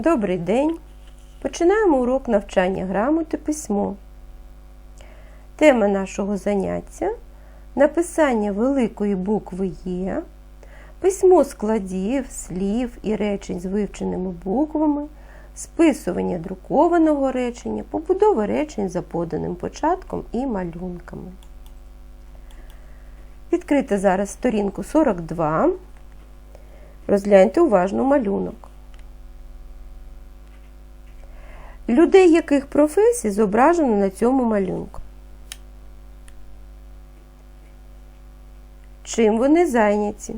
Добрий день! Починаємо урок навчання грамоти письмо. Тема нашого заняття написання великої букви Є, письмо складів, слів і речень з вивченими буквами, списування друкованого речення, побудова речень за поданим початком і малюнками. Відкрити зараз сторінку 42. Розгляньте уважно малюнок. Людей яких професій зображено на цьому малюнку? Чим вони зайняті?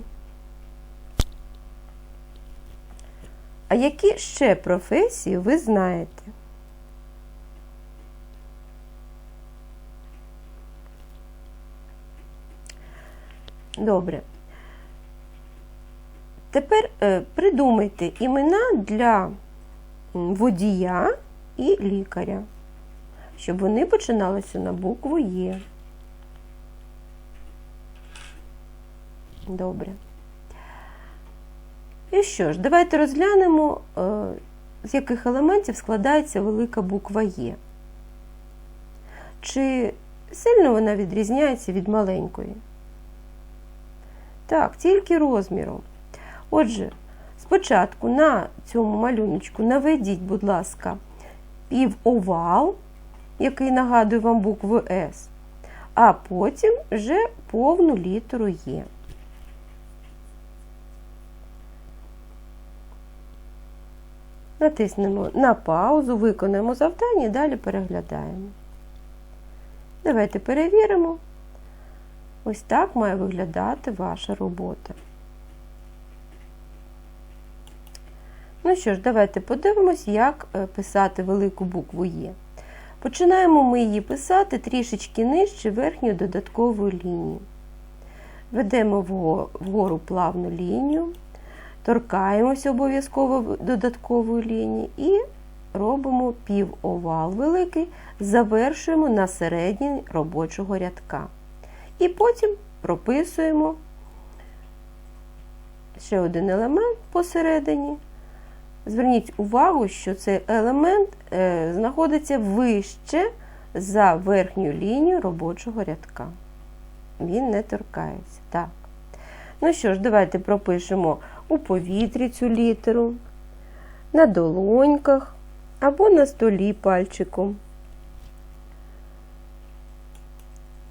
А які ще професії ви знаєте? Добре. Тепер е, придумайте імена для водія і лікаря, щоб вони починалися на букву Є. Добре. І що ж, давайте розглянемо, е, з яких елементів складається велика буква Є. Чи сильно вона відрізняється від маленької? Так, тільки розміром. Отже, спочатку на цьому малюночку наведіть, будь ласка, півовал, який нагадує вам букву С, а потім вже повну літеру Є. Натиснемо на паузу, виконаємо завдання і далі переглядаємо. Давайте перевіримо. Ось так має виглядати ваша робота. Ну що ж, давайте подивимось, як е, писати велику букву Є. Починаємо ми її писати трішечки нижче верхньої додаткової лінії. Ведемо вгору плавну лінію, торкаємося обов'язково додаткової лінії і робимо півовал великий, завершуємо на середній робочого рядка. І потім прописуємо ще один елемент посередині. Зверніть увагу, що цей елемент е, знаходиться вище за верхню лінію робочого рядка. Він не торкається. Так. Ну що ж, давайте пропишемо у повітрі цю літеру, на долоньках або на столі пальчиком.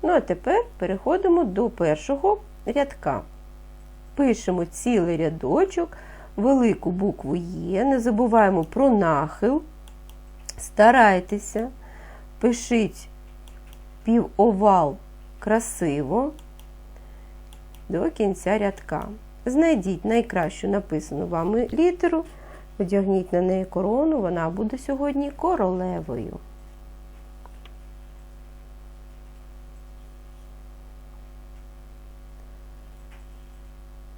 Ну, а тепер переходимо до першого рядка. Пишемо цілий рядочок, велику букву Є, не забуваємо про нахил. Старайтеся, пишіть півовал красиво до кінця рядка. Знайдіть найкращу написану вами літеру, одягніть на неї корону, вона буде сьогодні королевою.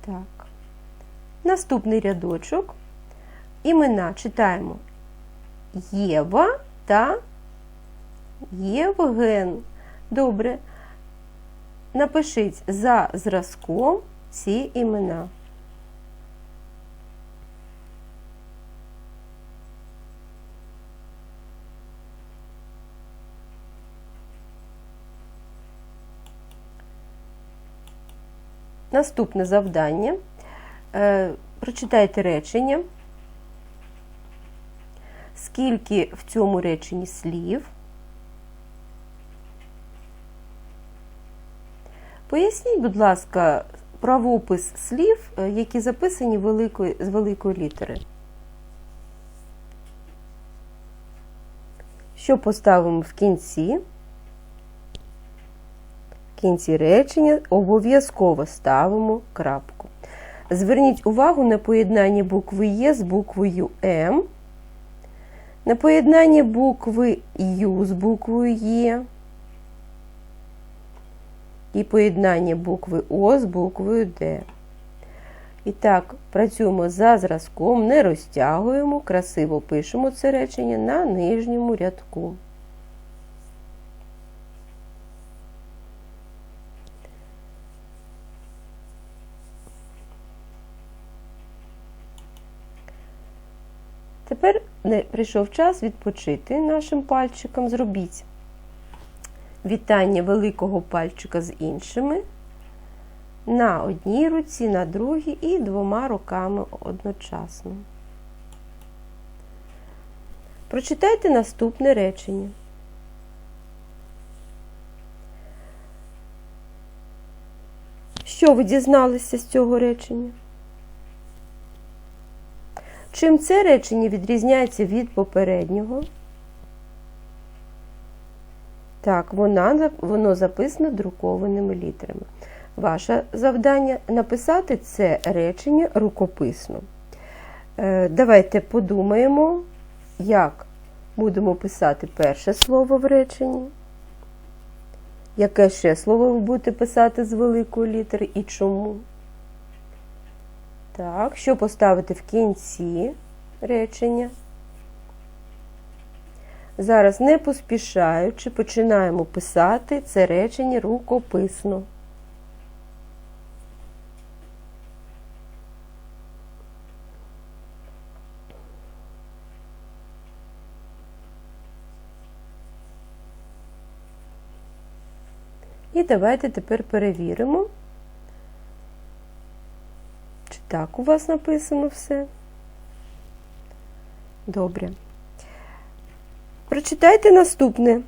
Так. Наступний рядочок. Імена читаємо Єва та Євген. Добре. Напишіть за зразком ці імена. Наступне завдання. Е, прочитайте речення. Скільки в цьому реченні слів? Поясніть, будь ласка, правопис слів, е, які записані великої, з великої літери. Що поставимо в кінці? В кінці речення обов'язково ставимо крапку. Зверніть увагу на поєднання букви Є з буквою М, на поєднання букви Ю з буквою Є і поєднання букви О з буквою Д. І так, працюємо за зразком, не розтягуємо, красиво пишемо це речення на нижньому рядку. Тепер прийшов час відпочити нашим пальчиком. Зробіть вітання великого пальчика з іншими на одній руці, на другій і двома руками одночасно. Прочитайте наступне речення. Що ви дізналися з цього речення? Чим це речення відрізняється від попереднього? Так, вона, воно записано друкованими літерами. Ваше завдання написати це речення рукописно. Е, Давайте подумаємо, як будемо писати перше слово в реченні. Яке ще слово ви будете писати з великої літери і чому? Так, що поставити в кінці речення? Зараз, не поспішаючи, починаємо писати це речення рукописно. І давайте тепер перевіримо, чи так у вас написано все. Добре. Прочитайте наступне.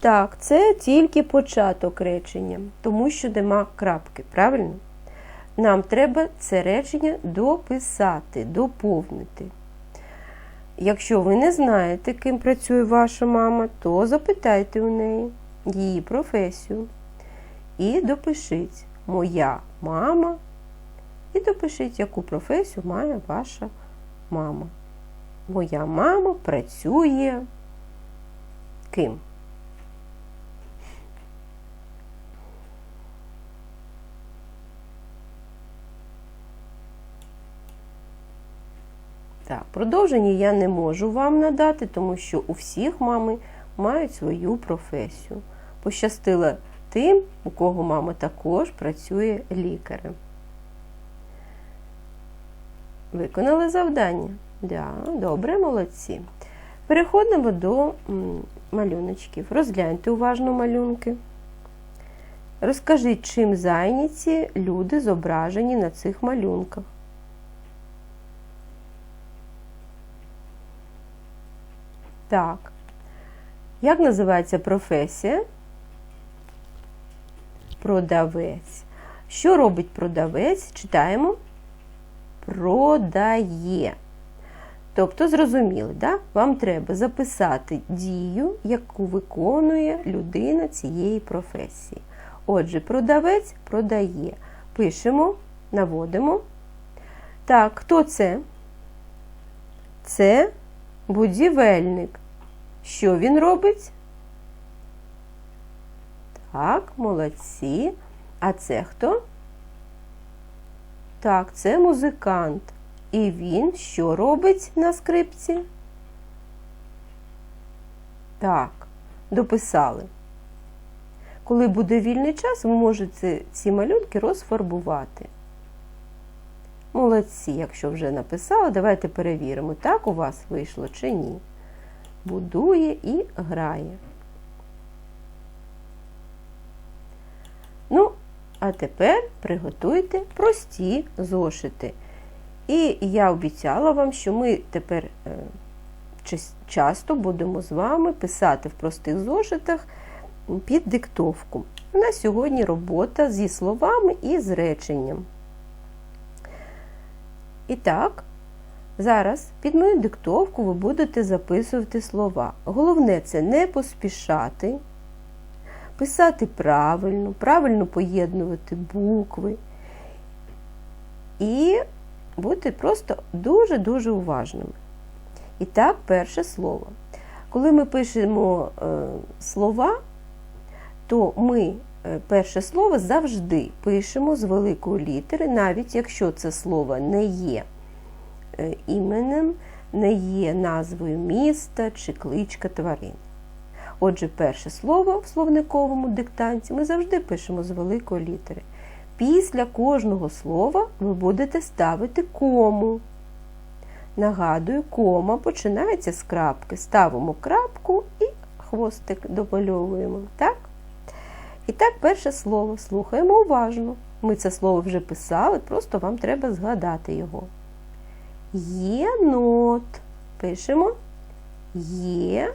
Так, це тільки початок речення, тому що нема крапки, правильно? Нам треба це речення дописати, доповнити. Якщо ви не знаєте, ким працює ваша мама, то запитайте у неї її професію. І допишіть Моя мама. І допишіть, яку професію має ваша мама. Моя мама працює ким? Так, продовження я не можу вам надати, тому що у всіх мами мають свою професію. Пощастило тим, у кого мама також працює лікарем. Виконали завдання? Да, Добре, молодці. Переходимо до малюночків. Розгляньте уважно малюнки. Розкажіть, чим зайняті люди зображені на цих малюнках. Так. Як називається професія? Продавець. Що робить продавець? Читаємо. Продає. Тобто, зрозуміли, да? вам треба записати дію, яку виконує людина цієї професії. Отже, продавець продає. Пишемо, наводимо. Так, хто це? Це будівельник. Що він робить? Так, молодці. А це хто? Так, це музикант. І він що робить на скрипці? Так, дописали. Коли буде вільний час, ви можете ці малюнки розфарбувати. Молодці, якщо вже написали, давайте перевіримо, так у вас вийшло чи ні. Будує і грає. Ну, а тепер приготуйте прості зошити. І я обіцяла вам, що ми тепер е, часто будемо з вами писати в простих зошитах під диктовку. У нас сьогодні робота зі словами і з реченням. І так, зараз під мою диктовку ви будете записувати слова. Головне це не поспішати, писати правильно, правильно поєднувати букви. І бути просто дуже-дуже уважними. І так, перше слово. Коли ми пишемо е, слова, то ми е, перше слово завжди пишемо з великої літери, навіть якщо це слово не є е, іменем, не є назвою міста чи кличка тварин. Отже, перше слово в словниковому диктанті ми завжди пишемо з великої літери. Після кожного слова ви будете ставити кому. Нагадую, кома починається з крапки. Ставимо крапку і хвостик домальовуємо. Так? І так, перше слово. Слухаємо уважно. Ми це слово вже писали, просто вам треба згадати його. Єнот. Пишемо є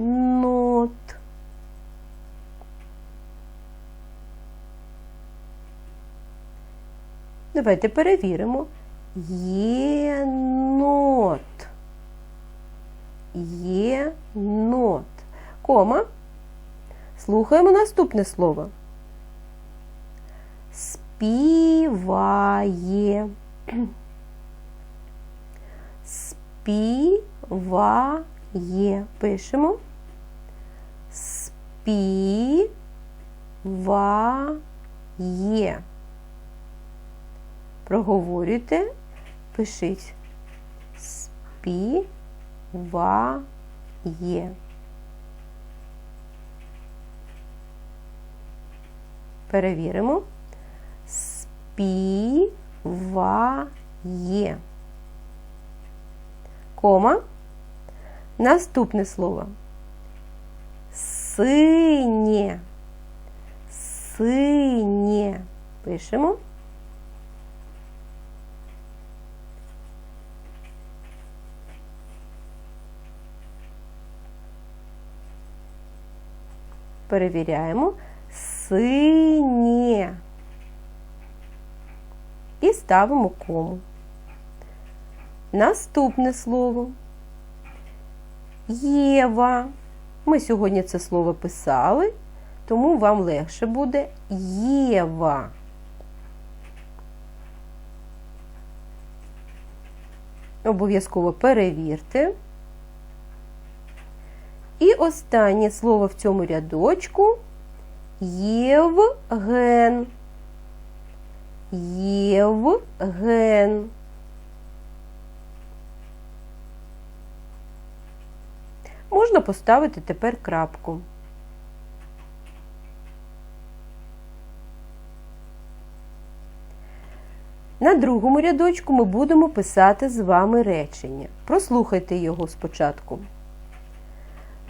нот. Давайте перевіримо. Єнот. Єнот. Кома. Слухаємо наступне слово. Співає. Співає. Пишемо. Співає. Проговорюйте, пишіть. Співає. Перевіримо. Співає. Кома. Наступне слово. Синє. Синє. Пишемо. Перевіряємо. Синє. І ставимо кому. Наступне слово. Єва. Ми сьогодні це слово писали, тому вам легше буде Єва. Обов'язково перевірте. І останнє слово в цьому рядочку Євген. Євген. Поставити тепер крапку. На другому рядочку ми будемо писати з вами речення. Прослухайте його спочатку.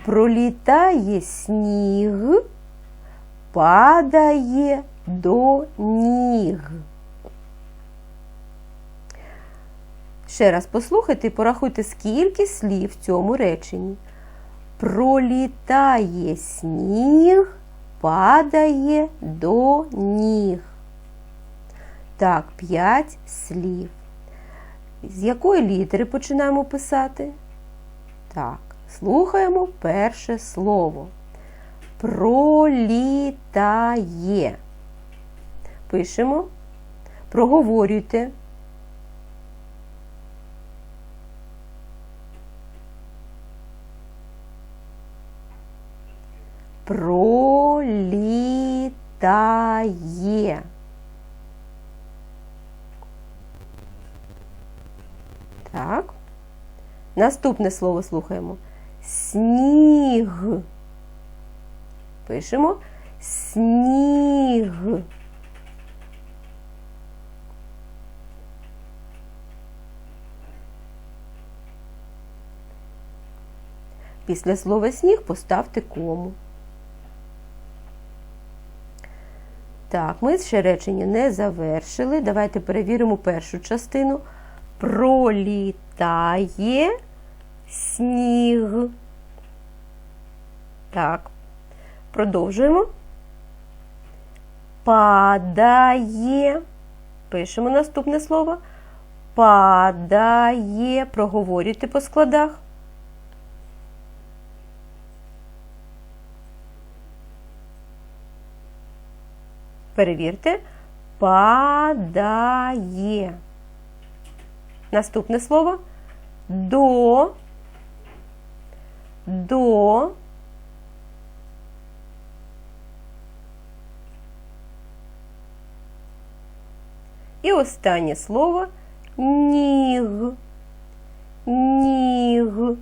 Пролітає сніг, падає до ніг. Ще раз послухайте і порахуйте, скільки слів в цьому реченні. Пролітає сніг, падає до ніг. Так, п'ять слів. З якої літери починаємо писати? Так, слухаємо перше слово. Пролітає. Пишемо. Проговорюйте. Пролітає. Так. Наступне слово слухаємо. Сніг. Пишемо сніг. Після слова сніг поставте кому. Так, ми ще речення не завершили. Давайте перевіримо першу частину. Пролітає сніг. Так, продовжуємо. Падає. Пишемо наступне слово. Падає. Проговорюйте по складах. Перевірте. Падає. Наступне слово до, до, і останнє слово ніг, ніг.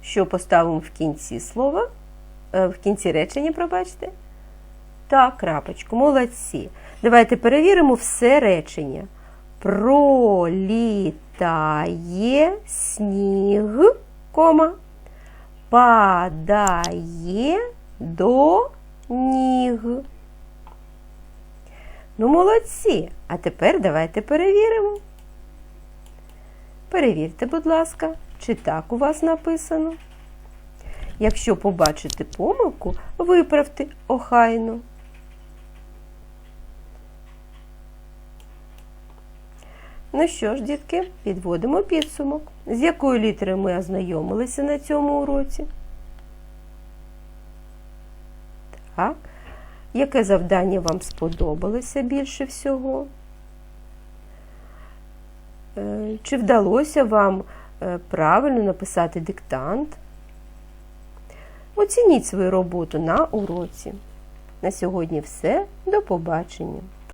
Що поставимо в кінці слова, в кінці речення, пробачте? Так, крапочку, молодці. Давайте перевіримо все речення. Пролітає сніг, кома, падає до ніг. Ну, молодці. А тепер давайте перевіримо. Перевірте, будь ласка, чи так у вас написано. Якщо побачите помилку, виправте охайно. Ну що ж, дітки, підводимо підсумок. З якою літерою ми ознайомилися на цьому уроці? Так. Яке завдання вам сподобалося більше всього? Е, Чи вдалося вам е, правильно написати диктант? Оцініть свою роботу на уроці. На сьогодні все. До побачення!